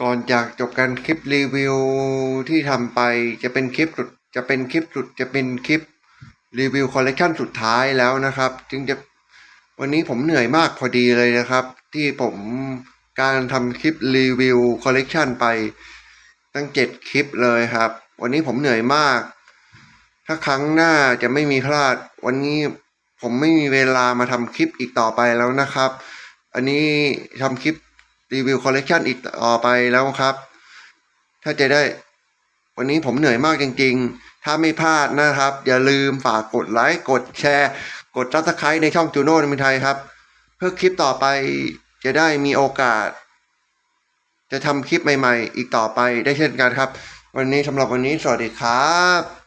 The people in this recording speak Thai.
ก่อนจากจบการคลิปรีวิวที่ทำไปจะเป็นคลิปสุดจะเป็นคลิปสุดจะเป็นคลิปรีวิวคอลเลกชันสุดท้ายแล้วนะครับ จึงจะวันนี้ผมเหนื่อยมากพอดีเลยนะครับ ที่ผมการทำคลิปรีวิวคอลเลกชันไปตั้งเจ็ดคลิปเลยครับ วันนี้ผมเหนื่อยมาก ถ้าครั้งหน้าจะไม่มีพลาด วันนี้ผมไม่มีเวลามาทำคลิปอีกต่อไปแล้วนะครับ อันนี้ทำคลิป รีวิวคอลเลกชันอีกต่อไปแล้วครับ ถ้าจะได้ วันนี้ผมเหนื่อยมากจริง ๆ ถ้าไม่พลาดนะครับ อย่าลืมฝากกดไลค์กดแชร์ กดซับสไครต์ในช่องจูโน่ในเมืองไทยครับ เพื่อคลิปต่อไปจะได้มีโอกาส จะทำคลิปใหม่ ๆ อีกต่อไปได้เช่นกันครับ วันนี้สำหรับวันนี้สวัสดีครับ